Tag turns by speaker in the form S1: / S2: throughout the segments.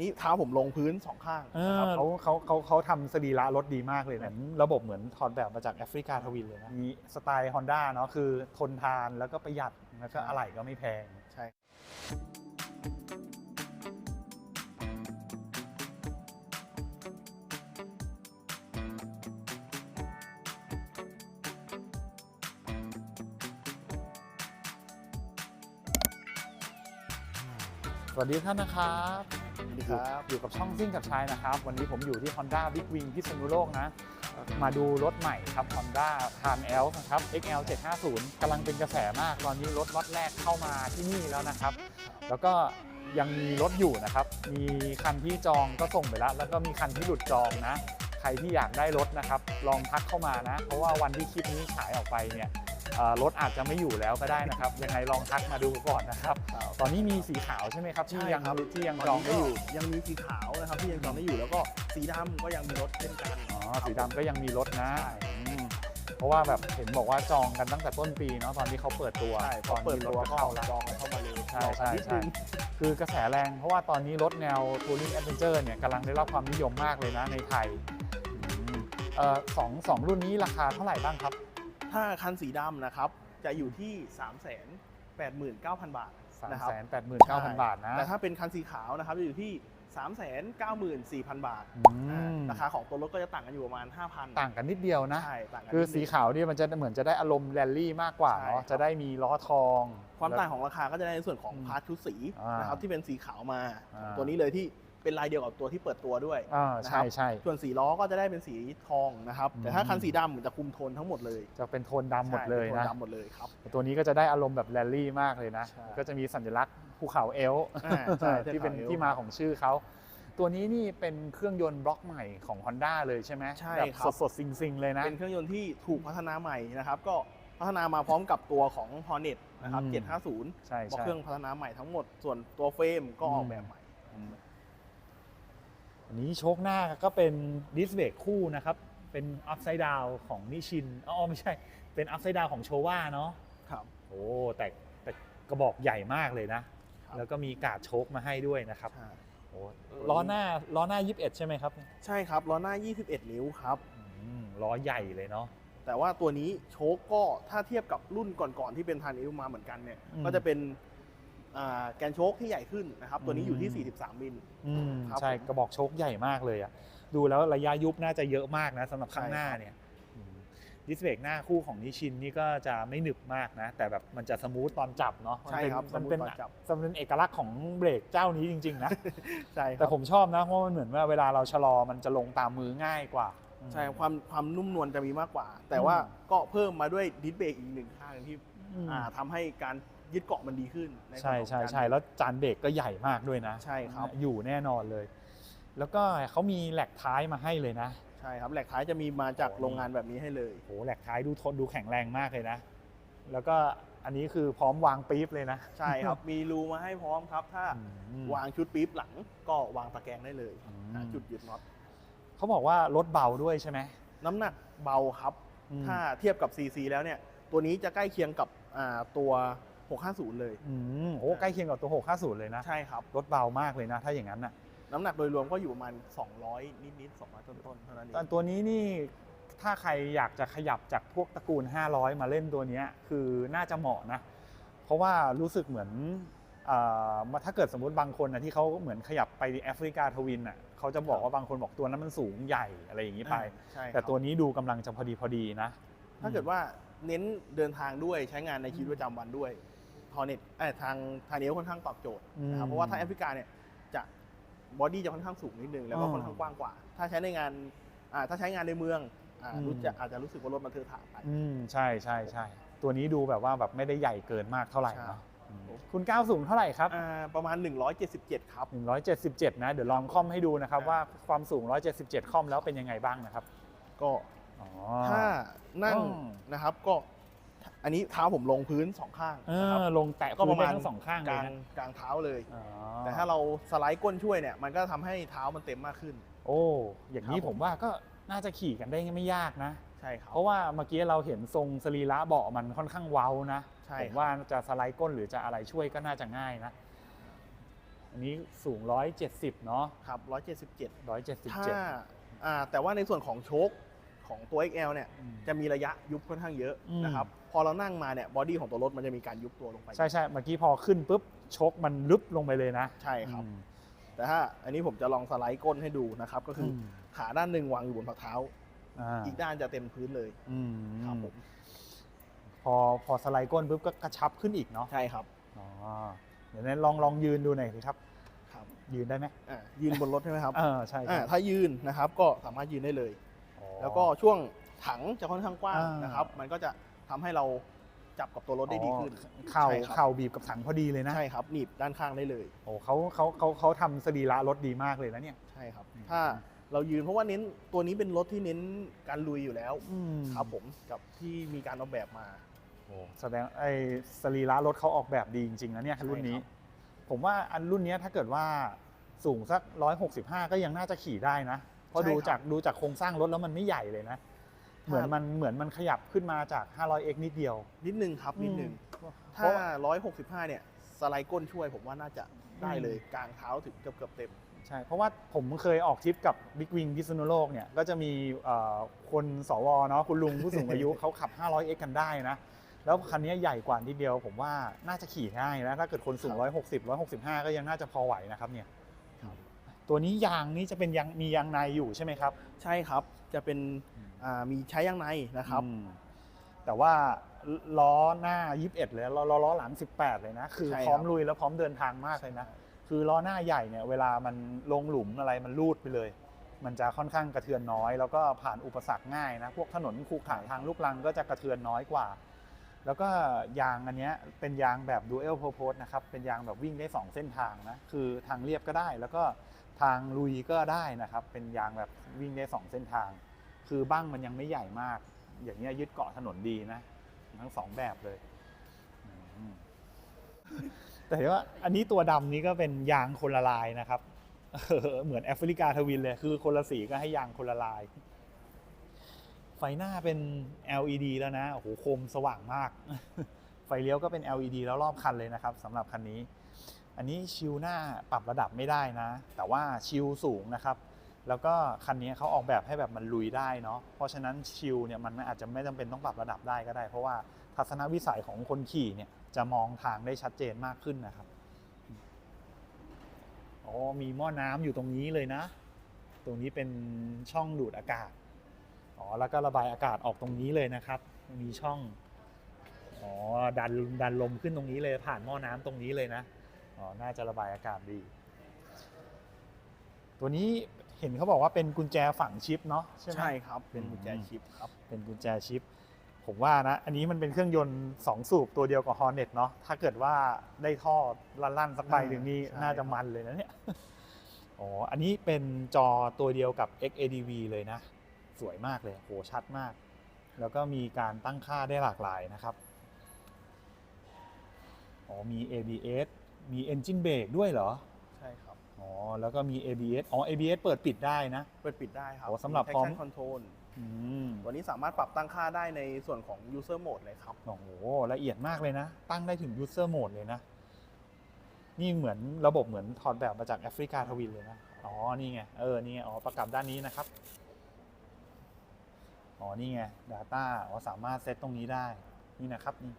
S1: นี่เท้าผมลงพื้นสองข้าง
S2: เอ
S1: นะค
S2: อ
S1: รับ
S2: เขาเขาเขาเขาทำสรีระรถดีมากเลยเหมือนระบบเหมือนถอดแบบมาจากแอฟริกาทวินเลยนะมีสไตล์ Honda เนาะคือทนทานแล้วก็ประหยัดแล้วก็อะไหล่ก็ไม่แพง
S1: ใช่
S2: สวัสดีท่านนะครับ
S1: สวัสดีครับ
S2: อยู่กับช่องซิ่งกับชายนะครับ วันนี้ผมอยู่ที่ Honda Big Wing พิษณุโลกนะ มาดูรถใหม่ครับ Honda t a n L นะครับ XL 750กำลังเป็นกระแสมาก ตอนนี้รถล็อตแรกเข้ามาที่นี่แล้วนะครับ แล้วก็ยังมีรถอยู่นะครับ มีคันที่จองก็ส่งไปแล้ว แล้วก็มีคันที่หลุดจองนะ ใครที่อยากได้รถนะครับ ลองทักเข้ามานะ เพราะว่าวันที่คลิปนี้ฉายออกไปเนี่ย รถอาจจะไม่อยู่แล้วก็ได้นะครับยังไงลองทักมาดูก่อนนะครับ ตอนนี้มีสีขาวใช่ไหมครับที่
S1: ใช่
S2: ยัง
S1: ครับ
S2: ที่ยังจองได้อยู่
S1: ยังมีสีขาวนะครับที่ยังจองได้อยู่แล้วก็สีดำก็ยังมีรถเช่นกัน
S2: อ๋อสีดำก็ยังมีรถนะอืมเพราะว่าแบบเห็นบอกว่าจองกันตั้งแต่ต้นปีเนาะตอนที่เขาเปิดตัว
S1: ใช่พ
S2: ต
S1: อ
S2: อน
S1: เปิด
S2: นี้ร
S1: ตัว
S2: ถ
S1: ก็
S2: เข้าแล้ว
S1: จองกันเข้ามาเลย
S2: ใช่
S1: รอกัน
S2: ใช่
S1: นิด
S2: ใช่
S1: นึง
S2: คือกระแสแรงเพราะว่าตอนนี้รถแนว Touring Adventure เนี่ยกำลังได้รับความนิยมมากเลยนะในไทยอืมเอ่อสองสองรุ่นนี้ราคาเท่าไหร่บ้างครับ
S1: ถ้าคันสีดำนะครับ จะอยู่ที่ 3 8 9 0 0 0 บาท
S2: 3
S1: นะครับ
S2: 8 9 0 0 0บาทนะ
S1: แต่ถ้าเป็นคันสีขาวนะครับจะอยู่ที่ 3 9 4 0 0 0 บาท
S2: อื
S1: อ่ามราคาของตัวรถก็จะต่างกันอยู่ประมาณ 5,000
S2: ต่างกันนิดเดียวนะ
S1: ใช่ต่างกัน
S2: คือ
S1: นิดนึง
S2: สีขาวเนี่ยมันจะเหมือนจะได้อารมณ์แรลลี่มากกว่า
S1: ใช่
S2: เนาะ
S1: ครับ
S2: จะได้มีล้อทอง
S1: ความต่างของราคาก็จะได้ในส่วนของ
S2: อืม
S1: พาร์ทชุดสี
S2: อ่าน
S1: นะครับที่เป็นสีขาวมา
S2: อ่า
S1: ตัวนี้เลยที่ เป็นลายเดียวกับตัวที่เปิดตัวด้วย
S2: อ่า
S1: นะค
S2: ใช่
S1: รับ
S2: ใช่
S1: ส่วนสีล้อก็จะได้เป็นสีทองนะครับแต่ถ้า
S2: อืม
S1: คันสีดำจะคุมโทนทั้งหมดเลย
S2: จะเป็นโทนดำหมดเลย
S1: ใช่ป็
S2: นะ
S1: โทดำหมดเลยครับ
S2: ตัวนี้ก็จะได้อารมณ์แบบแรลลี่มากเลยนะ
S1: ใช่
S2: ก็จะมีสัญลักษณ์ภูเขาเอลป์
S1: อ่าใช่
S2: ที่เป็น
S1: ภูเขาเอลป์
S2: ที่มาของชื่อเขา ตัวนี้นี่เป็นเครื่องยนต์บล็อกใหม่ของ Honda เลยใช่ไหม
S1: ใช่
S2: แบบ
S1: ครับ
S2: สดๆ ซิงๆ เลยนะ
S1: เป็นเครื่องยนต์ที่ถูกพัฒนาใหม่นะครับ ก็พัฒนามาพร้อมกับตัวของ Hornet นะครับ
S2: อืม
S1: 750
S2: ใช่
S1: บอก
S2: ใช่
S1: เครื่องพัฒนาใหม่ทั้งหมด ส่วนตัวเฟรมก็ออกแบบใหม่
S2: อั นนี้โชคหน้าก็เป็นดิสเบรกคู่นะครับ เป็นอัพไซด์ดาวของนิชินอ๋อไม่ใช่ เป็นอัพไซด์ดาวของโชว่าเนาะ
S1: ครับ
S2: โอ้แต่แต่กระบอกใหญ่มากเลยนะ
S1: ครับ
S2: แล้วก็มีกาดโชคมาให้ด้วยนะครับ
S1: ใช่
S2: โอ้ล้อหน้าล้อหน้า 21 ใช่ไหมครับ
S1: ใช่ครับล้อหน้า 21 นิ้วครับ
S2: อืมล้อใหญ่เลยเนาะ
S1: แต่ว่าตัวนี้โชคก็ถ้าเทียบกับรุ่นก่อนๆที่เป็นพันนิ้วมาเหมือนกันเนี่ย
S2: อืม
S1: ก็จะเป็นอ่า แกนโชคที่ใหญ่ขึ้นนะครับ ตัวนี้อยู่ที่
S2: อืม
S1: 43 มิล
S2: อืม
S1: ครับ
S2: ใช่
S1: ผม
S2: กระบอกโชคใหญ่มากเลยอะดูแล้วระยะยุบน่าจะเยอะมากนะสำหรับข้างหน้า
S1: ใช่ครับ
S2: เนี่ยอืมดิสเบรกหน้าคู่ของนิชินนี่ก็จะไม่หนึบมากนะ แต่แบบมันจะสมูทตอนจับเนาะมัน
S1: ใช่
S2: เป็น
S1: ครับ
S2: มันเป็น
S1: สมูทตอนจับ
S2: มันเป็นเอกลักษณ์ของเบรกเจ้านี้จริง ๆ นะ
S1: ใช่ค
S2: แต่
S1: รับ
S2: ผมชอบนะเพราะมันเหมือนว่าเวลาเราชะลอมันจะลงตามมือง่ายกว่า
S1: ใช่ความความนุ่มนวลจะมีมากกว่า แต่ว่าก็เพิ่มมาด้วยดิสเบรกอีกหนึ่งข้างที่
S2: อืม
S1: อ่าทำให้การ ยึดเกาะมันดีขึ้นน
S2: ใช่
S1: ส่วนของ
S2: ใช่
S1: การ
S2: ใช่แล้วจานเบรกก็ใหญ่มากด้วยนะ
S1: ใช่ครับ
S2: อยู่แน่นอนเลย แล้วก็เขามีแหลกท้ายมาให้เลยนะ
S1: ใช่ครับแหลกท้ายจะมีมาจาก
S2: โอ้
S1: โรงงานแบบนี้ให้เลย
S2: โหแหลกท้ายดูทนดูแข็งแรงมากเลยนะ แล้วก็อันนี้คือพร้อมวางปี๊บเลยนะ
S1: ใช่ครับมีรูมาให้พร้อมครับ ถ้า
S2: อืม
S1: วางชุดปี๊บหลังก็วางตะแกรงได้เลย
S2: อืม
S1: หาจุดยึดน็อต
S2: เขาบอกว่ารถเบาด้วยใช่ไหม
S1: น้ำหนักเบาครับ
S2: อืม
S1: ถ้าเทียบกับ CC แล้วเนี่ย ตัวนี้จะใกล้เคียงกับอ่าตัว 650 เลย
S2: อืมโหใกล้เคียงกับตัว 650 เลยนะ
S1: ใช่ครับ
S2: รถเบามากเลยนะ ถ้าอย่างนั้นน่ะ
S1: น้ำหนักโดยรวมก็อยู่ประมาณ 200 นิดๆ200ต้นๆเท่านั้นเอ
S2: แต่
S1: ง
S2: ตัวนี้นี่ถ้าใครอยากจะขยับจากพวกตระกูล 500 มาเล่นตัวเนี้ยคือน่าจะเหมาะนะ เพราะว่ารู้สึกเหมือนเอ่อถ้าเกิดสมมุติบางคนนะที่เขาเหมือนขยับไปแอฟริกาทวินอะเขาจะบอกว่าบางคนบอกตัวนั้นมันสูงใหญ่อะไรอย่างนี้ไป
S1: ใช่ครับ
S2: แต่ตัวนี้ดูกำลังจะพอดีพอดีนะ
S1: ถ้าเกิดว่าเน้นเดินทางด้วยใช้งานในชีวิตประจำวันด้วย ทอเน็ตทางทางเนี้ค่อนข้างตอบโจทย์นะครับ
S2: อืม
S1: เพราะว่าทางแอฟริกาเนี่ยจะบอดี้จะค่อนข้างสูงนิดนึงแล้วก็
S2: อ๋อ
S1: ค่อนข้างกว้างกว่า ถ้าใช้ในงานอ่าถ้าใช้งานในเมืองอ่า
S2: อืม
S1: รู้จะอาจจะรู้สึกว่ารถมันเทอะทะไป
S2: อืมใช่ใช่ใช่ตัวนี้ดูแบบว่าแบบไม่ได้ใหญ่เกินมากเท่าไหร่
S1: ใช่
S2: เนาะอืมคุณก้าวสูงเท่าไหร่ครับ
S1: อ่าประมาณ 177 ครับ
S2: 177 นะ เดี๋ยวลองคอมให้ดูนะครับ
S1: ครับ
S2: ว่าความสูง 177 คอมแล้วเป็นยังไงบ้างนะครับ
S1: ก็
S2: อ๋อ
S1: ถ้านั่ง
S2: อ๋อ
S1: นะครับก็ อันนี้เท้าผมลงพื้นสองข้าง
S2: เอ
S1: นะครับ
S2: อลงแตะ
S1: ก็ประมาณ
S2: พื้นได้ทั้งสองข้าง
S1: ก
S2: เลย
S1: ลาง
S2: นะ
S1: กลางเท้าเลย
S2: อ๋อ
S1: แต่ถ้าเราสไลด์ก้นช่วยเนี่ยมันก็ทำให้เท้ามันเต็มมากขึ้น
S2: โอ้อย่างนี้
S1: ครับ
S2: ผ
S1: ผม ม
S2: ว่าก็น่าจะขี่กันได้ไม่ยากนะ
S1: ใช่ครับ
S2: เพราะว่าเมื่อกี้เราเห็นทรงสรีระเบาะมันค่อนข้างเว้านะ
S1: ใช่
S2: ผมว่าจะสไลด์ก้นหรือจะอะไรช่วยก็น่าจะง่ายนะ อันนี้สูง 170 เนาะ
S1: ครับ 177 ถ้า
S2: 177
S1: อ่าแต่ว่าในส่วนของโชคของตัว XL เนี่ย
S2: อืม
S1: จะมีระยะยุบค่อนข้างเยอะ
S2: อืม
S1: นะครับ พอเรานั่งมาเนี่ยบอดี้ของตัวรถมันจะมีการยุบตัวลงไป
S2: ใช่ใช่เมื่อกี้พอขึ้นปุ๊บชกมันลึบลงไปเลยนะ
S1: ใช่ครับ
S2: อืม
S1: แต่ถ้าอันนี้ผมจะลองสไลด์ก้นให้ดูนะครับ ก็คืออ
S2: ม
S1: ขาด้านหนึ่งวางอยู่บนฝักเท้า
S2: อ่า
S1: อีกด้านจะเต็มพื้นเลย
S2: อืม
S1: ครับผม
S2: พอพอสไลด์ก้นปุ๊บก็กระชับขึ้นอีกเนาะ
S1: ใช่ครับ
S2: อ๋อเดี๋ยวนั้นลองลองยืนดูหน่อยสิครับ
S1: ครับ
S2: ยืนได้ไหม
S1: อ่ายืนบนรถใช่ไหมครับ
S2: เออใช่
S1: อ่า
S2: ใช่
S1: ถ้ายืนนะครับก็สามารถยืนได้เลย
S2: อ๋อ
S1: แล้วก็ช่วงถังจะค่อนข้างกว้าง
S2: อ่าน
S1: นะครับ มันก็จะ ทำให้เราจับกับตัวรถได้ดีขึ้น
S2: อ๋อเข่า
S1: ใช่ครับ
S2: เข่าบีบกับถังพอดีเลยนะ
S1: ใช่ครับหนีบด้านข้างได้เลย
S2: โอ้เขาเขาเขาเขาทำสรีระรถดีมากเลยนะเนี่ย
S1: ใช่ครับ
S2: อืม
S1: ถ้าเรายืนเพราะว่าเน้นตัวนี้เป็นรถที่เน้นการลุยอยู่แล้วครับผมกับที่มีการออกแบบมา
S2: โอ้แสดงไอ้สรีระรถเขาออกแบบดีจริงๆนะเนี่ย
S1: ใช่
S2: รุ่นนี้
S1: ครับ
S2: ผมว่าอันรุ่นเนี้ยถ้าเกิดว่าสูงสัก 165 ก็ยังน่าจะขี่ได้นะเพราะ
S1: ใช่
S2: ดู
S1: ครับ
S2: จากดูจากโครงสร้างรถแล้วมันไม่ใหญ่เลยนะ เหมือนมันเหมือนมันขยับขึ้นมาจาก 500x นิดเดียว
S1: นิดนึงครับนิดนึง
S2: เพ
S1: ถ้า
S2: ราะว่า
S1: 165 เนี่ยสไลด์ก้นช่วยผมว่าน่าจะได้เลยกลางเท้าถึงเกือบเกือบเต็ม
S2: ใช่เพราะว่าผมเคยออกทริปกับ Big Wing พิษณุโลกเนี่ยก็จะมีเอ่อคนสวเนาะคุณลุงผู้สูงอายุเขาขับ 500x กันได้นะ แล้วคันนี้ใหญ่กว่านิดเดียว ผมว่าน่าจะขี่ง่ายนะถ้าเกิดคนสูง 160 165 ก็ยังน่าจะพอไหวนะครับเนี่ย
S1: ครับ
S2: ตัวนี้ยางนี้จะเป็นยางมียางในอยู่ใช่ไหมครับ
S1: ใช่ครับจะเป็นอ่า มีใช้ยางในนะครับ
S2: อืมแต่ว่าล้อหน้า 21 เลยล้อล้อล้อหลัง 18 เลยนะ คือ
S1: ใช่ครับ
S2: พร้อมลุยแล้วพร้อมเดินทางมากเลยนะ คือล้อหน้าใหญ่เนี่ยเวลามันลงหลุมอะไรมันลูดไปเลย มันจะค่อนข้างกระเทือนน้อย แล้วก็ผ่านอุปสรรคง่ายนะ พวกถนนขรุขระทางลูกรังก็จะกระเทือนน้อยกว่า แล้วก็ยางอันเนี้ยเป็นยางแบบ dual purpose นะครับ เป็นยางแบบวิ่งได้ 2 เส้นทางนะ คือทางเรียบก็ได้ แล้วก็ทางลุยก็ได้นะครับ เป็นยางแบบวิ่งได้ 2 เส้นทาง คือบ้างมันยังไม่ใหญ่มาก อย่างเงี้ยยึดเกาะถนนดีนะ ทั้งสองแบบเลย แต่ว่าอันนี้ตัวดำนี้ก็เป็นยางคนละลายนะครับเออเหมือนแอฟริกาทวินเลย คือคนละสีก็ให้ยางคนละลาย ไฟหน้าเป็น LED แล้วนะ โอ้โหโคมสว่างมาก ไฟเลี้ยวก็เป็น LED แล้วรอบคันเลยนะครับสำหรับคันนี้ อันนี้ชิลหน้าปรับระดับไม่ได้นะ แต่ว่าชิลสูงนะครับ แล้วก็คันนี้เขาออกแบบให้แบบมันลุยได้เนาะ เพราะฉะนั้นชิลเนี่ยมันอาจจะไม่จำเป็นต้องปรับระดับได้ก็ได้ เพราะว่าทัศนวิสัยของคนขี่เนี่ยจะมองทางได้ชัดเจนมากขึ้นนะครับ อ๋อ มีหม้อน้ำอยู่ตรงนี้เลยนะ ตรงนี้เป็นช่องดูดอากาศ อ๋อ แล้วก็ระบายอากาศออกตรงนี้เลยนะครับ มีช่อง อ๋อ ดันดันลมขึ้นตรงนี้เลยผ่านหม้อน้ำตรงนี้เลยนะ อ๋อ น่าจะระบายอากาศดี ตัวนี้ เห็นเขาบอกว่าเป็นกุญแจฝังชิปเนาะใช่ไหม
S1: ใช่ครับ เป็น
S2: อืม
S1: กุญแจชิปครับ
S2: เป็นกุญแจชิป ผมว่านะ อันนี้มันเป็นเครื่องยนต์ 2 สูบตัวเดียวกับ Hornet เนาะถ้าเกิดว่าได้ท่อลั่นๆสักใบหนึ่งนี่
S1: ใช่
S2: น่าจะมันเลยนะเนี่ยอ๋ออันนี้เป็นจอตัวเดียวกับ XADV เลยนะ สวยมากเลยโหชัดมาก แล้วก็มีการตั้งค่าได้หลากหลายนะครับอ๋อมี ABS มี Engine Brake ด้วยเหรอ
S1: ใช่ครับ
S2: อ๋อ แล้วก็มี ABS อ๋อ ABS เปิดปิดได้นะ
S1: เปิดปิดได้ครับ
S2: โอ้สำหรับพร้อม
S1: คอนโทรล
S2: อืม
S1: ตัวนี้สามารถปรับตั้งค่าได้ในส่วนของ user mode เลยครับ
S2: โอ้โหละเอียดมากเลยนะ ตั้งได้ถึง user mode เลยนะ นี่เหมือนระบบเหมือนถอดแบบมาจากแอฟริกาทวินเลยนะ อ๋อ นี่ไง เออ นี่ไง อ๋อ ประกับด้านนี้นะครับ อ๋อ นี่ไง Data อ๋อ สามารถเซตตรงนี้ได้ นี่นะครับ นี่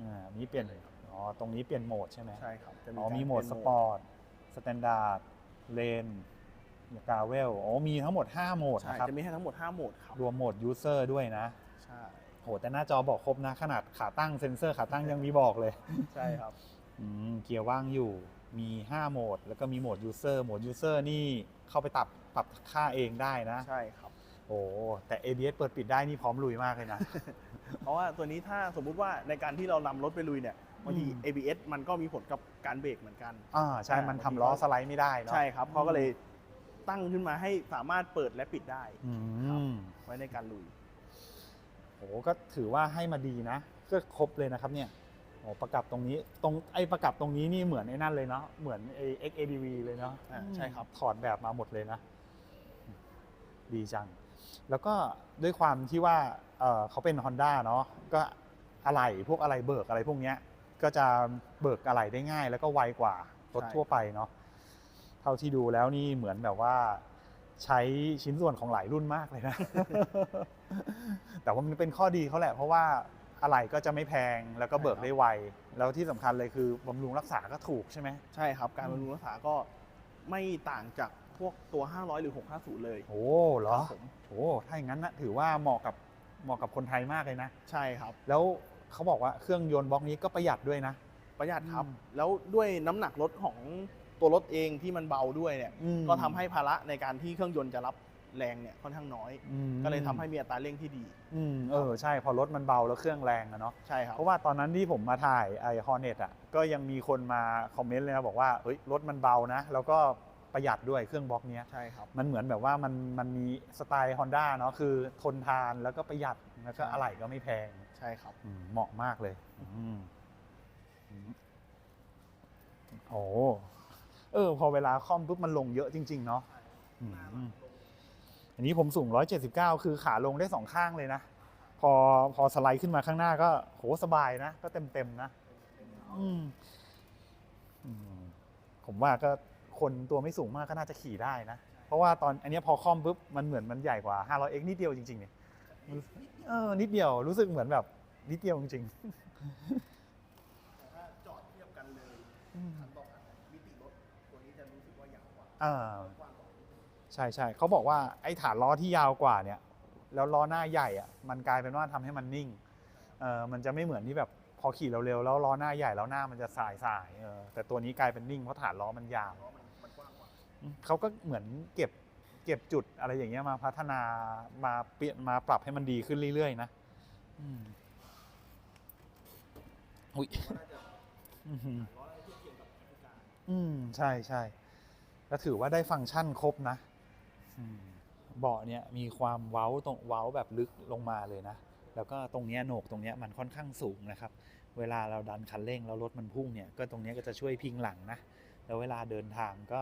S2: อ่า นี่เปลี่ยน อ๋อ ตรงนี้เปลี่ยนโหมดใช่ไหม
S1: ใช่ครับ จะ
S2: อ๋อ
S1: การ
S2: มีโหมด
S1: เป็น
S2: สปอร์ต สแตนดาร์ดเลนกาเวลอ๋อมีทั้งหมด 5 โหมด
S1: ใช่
S2: นะครับ
S1: จะมีให้ทั้งหมด 5 โหมดครับ
S2: รวมโหมด user ด้วยนะ
S1: ใช่
S2: โหแต่หน้าจอบอกครบนะ ขนาดขาตั้งเซ็นเซอร์ขาตั้งยังมีบอกเลย
S1: ใช่ครับ
S2: อืมเกียร์ว่างอยู่มี 5 โหมด แล้วก็มีโหมด user โหมด user นี่เข้าไปปรับปรับค่าเองได้นะ
S1: ใช่ครับ
S2: โอ้แต่ ABS เปิดปิดได้นี่พร้อมลุยมากเลยนะ
S1: เพราะว่าตัวนี้ถ้าสมมุติว่าในการที่เรานำรถไปลุยเนี่ย บางที
S2: อืม
S1: ABS มันก็มีผลกับการเบรกเหมือนกัน
S2: อ่าใช่ มันทำล้อสไลด์ไม่ได้เนาะ
S1: ใช่ครับเขาก็เลยตั้งขึ้นมาให้สามารถเปิดและปิดได้
S2: อืม
S1: ไว้ในการลุย
S2: โหก็ถือว่าให้มาดีนะ ก็ครบเลยนะครับเนี่ยโอ้ประกับตรงนี้ ตรงไอ้ประกับตรงนี้นี่เหมือนไอ้นั่นเลยเนาะ เหมือนไอ้ XADV เลยเนาะ
S1: อ่าใช่ครับ
S2: ถอดแบบมาหมดเลยนะ ดีจัง แล้วก็ด้วยความที่ว่าเอ่อเขาเป็น Honda เนาะ ก็อะไหล่พวกอะไหล่เบิกอะไรพวกเนี้ย ก็จะเบิกอะไหล่ได้ง่าย แล้วก็ไวกว่ารถ
S1: ใช่
S2: ทั่วไปเนาะเท่าที่ดูแล้วนี่เหมือนแบบว่า ใช้ชิ้นส่วนของหลายรุ่นมากเลยนะ แต่ว่ามันเป็นข้อดีเขาแหละ เพราะว่าอะไรก็จะไม่แพงแล้วก็เบิกได้ไว แล้วที่สำคัญเลยคือบำรุงรักษาก็ถูกใช่ไหม
S1: ใช่ครับ การ
S2: อืม
S1: บำรุงรักษาก็ไม่ต่างจากพวกตัว 500 หรือ 650 เลย
S2: โอ้เหรอ
S1: ครับผม
S2: โอ้ถ้าอย่างนั้นนะถือว่าเหมาะกับเหมาะกับคนไทยมากเลยนะ
S1: ใช่ครับ
S2: แล้ว เขาบอกว่าเครื่องยนต์บล็อกนี้ก็ประหยัดด้วยนะ
S1: ประหยัดครับ
S2: อืม
S1: แล้วด้วยน้ำหนักรถของตัวรถเองที่มันเบาด้วยเนี่ย
S2: อืม
S1: ก็ทำให้ภาระในการที่เครื่องยนต์จะรับแรงเนี่ยค่อนข้างน้อย
S2: อืม
S1: ก็เลยทำให้มีอัตราเร่งที่ดี
S2: อืมเออใช่พอรถมันเบาแล้วเครื่องแรงอะเนาะ
S1: ใช่ครับ
S2: เพราะว่าตอนนั้นที่ผมมาถ่ายไอฮอร์เน็ตอะก็ยังมีคนมาคอมเมนต์เลยนะบอกว่าเอ้ยรถมันเบานะ แล้วก็ประหยัดด้วยเครื่องบล็อกเนี้ย
S1: ใช่ครับ
S2: มันเหมือนแบบว่ามันมันมีสไตล์ Honda เนาะคือทนทานแล้วก็ประหยัดแล้วก็
S1: ใช่
S2: อะไหล่ก็ไม่แพง
S1: ใช่ครับ
S2: อืมเหมาะมากเลยอืมอืมโอ้เออ พอเวลาคอมปุ๊บมันลงเยอะจริง ๆ เนาะอืมอันนี้ผมสูง 179 คือขาลงได้สองข้างเลยนะ พอพอสไลด์ขึ้นมาข้างหน้าก็โหสบายนะ ก็เต็มเต็มๆนะอืมอืมผมว่าก็คนตัวไม่สูงมากก็น่าจะขี่ได้นะ เพราะว่าตอนอันเนี้ยพอคอมปุ๊บมันเหมือนมันใหญ่กว่า 500x นิดเดียวจริงๆเนี่ย เออนิดเดียวรู้สึกเหมือนแบบนิดเดียวจริง
S1: แต่ถ้าจอดเทียบกันเลย
S2: ๆอืม
S1: คันต่อคันมิติรถตัวนี้จะรู้สึกว่ายาวกว่า
S2: อ่า
S1: กว้างกว่า
S2: ใช่ใช่เขาบอกว่าไอ้ฐานล้อที่ยาวกว่าเนี่ย แล้วล้อหน้าใหญ่อะมันกลายเป็นว่าทำให้มันนิ่งเออมันจะไม่เหมือนที่แบบพอขี่เร็วๆแล้วล้อหน้าใหญ่แล้วหน้ามันจะสายสายๆเออแต่ตัวนี้กลายเป็นนิ่งเพราะฐานล้อมันยาว
S1: เพราะมันมันกว้างกว่า
S2: อืมเขาก็เหมือนเก็บเก็บจุดอะไรอย่างเงี้ยมาพัฒนามาเปลี่ยนมาปรับให้มันดีขึ้นเรื่อยๆนะอืมอุ้ยอืมใช่ใช่แล้วถือว่าได้ฟังก์ชันครบนะเบาะเนี่ยมีความเว้าตรงเว้าแบบลึกลงมาเลยนะ แล้วก็ตรงเนี้ยโหนกตรงเนี้ยมันค่อนข้างสูงนะครับ เวลาเราดันคันเร่งแล้วรถมันพุ่งเนี่ยก็ตรงเนี้ยก็จะช่วยพิงหลังนะ แล้วเวลาเดินทางก็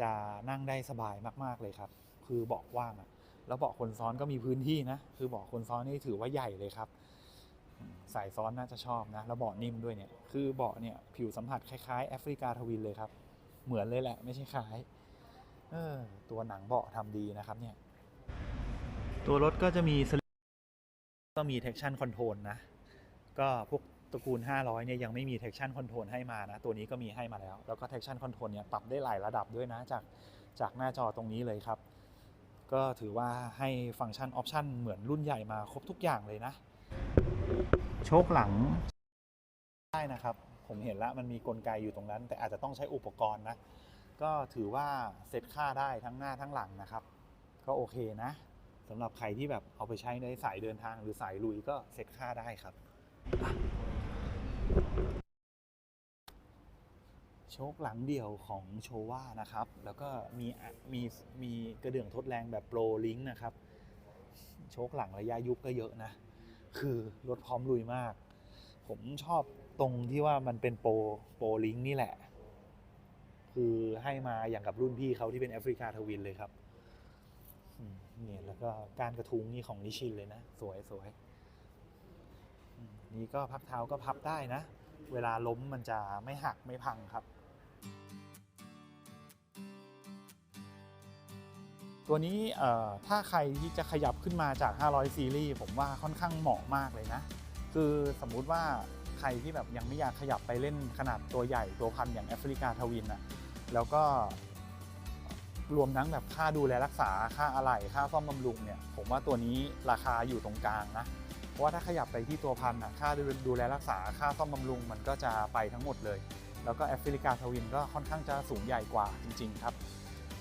S2: จะนั่งได้สบายมาก ๆ เลยครับ คือเบาะกว้างอะแล้วเบาะคนซ้อนก็มีพื้นที่นะ คือเบาะคนซ้อนนี่ถือว่าใหญ่เลยครับ สายซ้อนน่าจะชอบนะ แล้วเบาะนิ่มด้วยเนี่ย คือเบาะเนี่ยผิวสัมผัสคล้ายๆแอฟริกาทวินเลยครับ เหมือนเลยแหละ ไม่ใช่คล้าย เออ ตัวหนังเบาะทำดีนะครับเนี่ย ตัวรถก็จะมีก็มี traction control นะ ก็พวก ตระกูล 500 เนี่ยยังไม่มี traction control ให้มานะ ตัวนี้ก็มีให้มาแล้ว แล้วก็ traction control เนี่ยปรับได้หลายระดับด้วยนะจากจากหน้าจอตรงนี้เลยครับ ก็ถือว่าให้ฟังก์ชันออปชันเหมือนรุ่นใหญ่มาครบทุกอย่างเลยนะ โชคหลังได้นะครับ ผมเห็นล้วมันมีกลไกอยู่ตรงนั้น แต่อาจจะต้องใช้อุปกรณ์นะ ก็ถือว่าเซตค่าได้ทั้งหน้าทั้งหลังนะครับ ก็โอเคนะสำหรับใครที่แบบเอาไปใช้ในสายเดินทางหรือสายลุยก็เซตค่าได้ครับ โชคหลังเดี่ยวของโชว่านะครับ แล้วก็มีมีมีกระเดื่องทดแรงแบบโปรลิงนะครับ โชคหลังระยะยุบก็เยอะนะ คือรถพร้อมลุยมาก ผมชอบตรงที่ว่ามันเป็นโปรโปรลิงนี่แหละ คือให้มาอย่างกับรุ่นพี่เขาที่เป็นแอฟริกาทวินเลยครับเนี่ยแล้วก็การกระทุ้งนี่ของนิชินเลยนะ สวยสวยนี่ก็พักเท้าก็พับได้นะ เวลาล้มมันจะไม่หักไม่พังครับ ตัวนี้ถ้าใครที่จะขยับขึ้นมาจาก 500 ซีรีส์ผมว่าค่อนข้างเหมาะมากเลยนะ คือสมมุติว่าใครที่แบบยังไม่อยากขยับไปเล่นขนาดตัวใหญ่ตัวพันอย่างแอฟริกาทวินอะแล้วก็รวมทั้งแบบค่าดูแลรักษาค่าอะไหล่ค่าซ่อมบำรุงเนี่ย ผมว่าตัวนี้ราคาอยู่ตรงกลางนะ เพราะว่าถ้าขยับไปที่ตัวพันอะค่าดูแลรักษาค่าซ่อมบำรุงมันก็จะไปทั้งหมดเลย แล้วก็แอฟริกาทวินก็ค่อนข้างจะสูงใหญ่กว่าจริง ๆ ครับ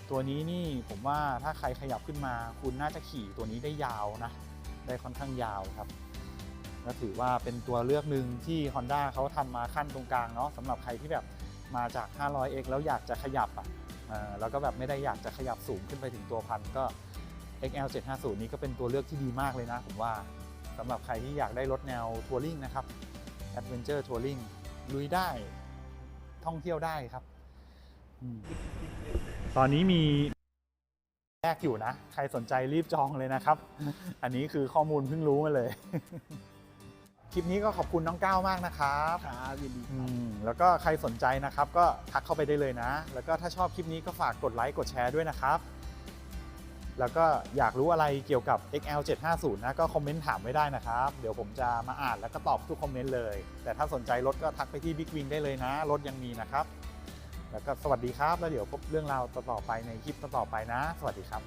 S2: ตัวนี้นี่ผมว่าถ้าใครขยับขึ้นมา คุณน่าจะขี่ตัวนี้ได้ยาวนะ ได้ค่อนข้างยาวครับก็ถือว่าเป็นตัวเลือกหนึ่งที่ Honda เขาทำมาขั้นตรงกลางเนาะสำหรับใครที่แบบมาจาก 500x แล้วอยากจะขยับอะแล้วก็แบบไม่ได้อยากจะขยับสูงขึ้นไปถึงตัวพันก็ XL 750 นี้ก็เป็นตัวเลือกที่ดีมากเลยนะ ผมว่าสำหรับใครที่อยากได้รถแนวทัวริงนะครับ Adventure Touring ลุยได้ท่องเที่ยวได้ครับอืม ตอนนี้มีแรกอยู่นะ ใครสนใจรีบจองเลยนะครับ อันนี้คือข้อมูลเพิ่งรู้มาเลย คลิปนี้ก็ขอบคุณน้องก้าวมากนะครับ
S1: ครับยินดีค
S2: อื
S1: รับ
S2: มแล้วก็ใครสนใจนะครับ ก็ทักเข้าไปได้เลยนะ แล้วก็ถ้าชอบคลิปนี้ก็ฝากกดไลค์กดแชร์ด้วยนะครับ แล้วก็อยากรู้อะไรเกี่ยวกับ XL 750นะก็คอมเมนต์ถามไว้ได้นะครับ เดี๋ยวผมจะมาอ่านแล้วก็ตอบทุกคอมเมนต์เลย แต่ถ้าสนใจรถก็ทักไปที่ Big Wing ได้เลยนะ รถยังมีนะครับ แล้วก็สวัสดีครับ แล้วเดี๋ยวพบเรื่องราวต่อๆไปในคลิปต่อๆไปนะ สวัสดีครับ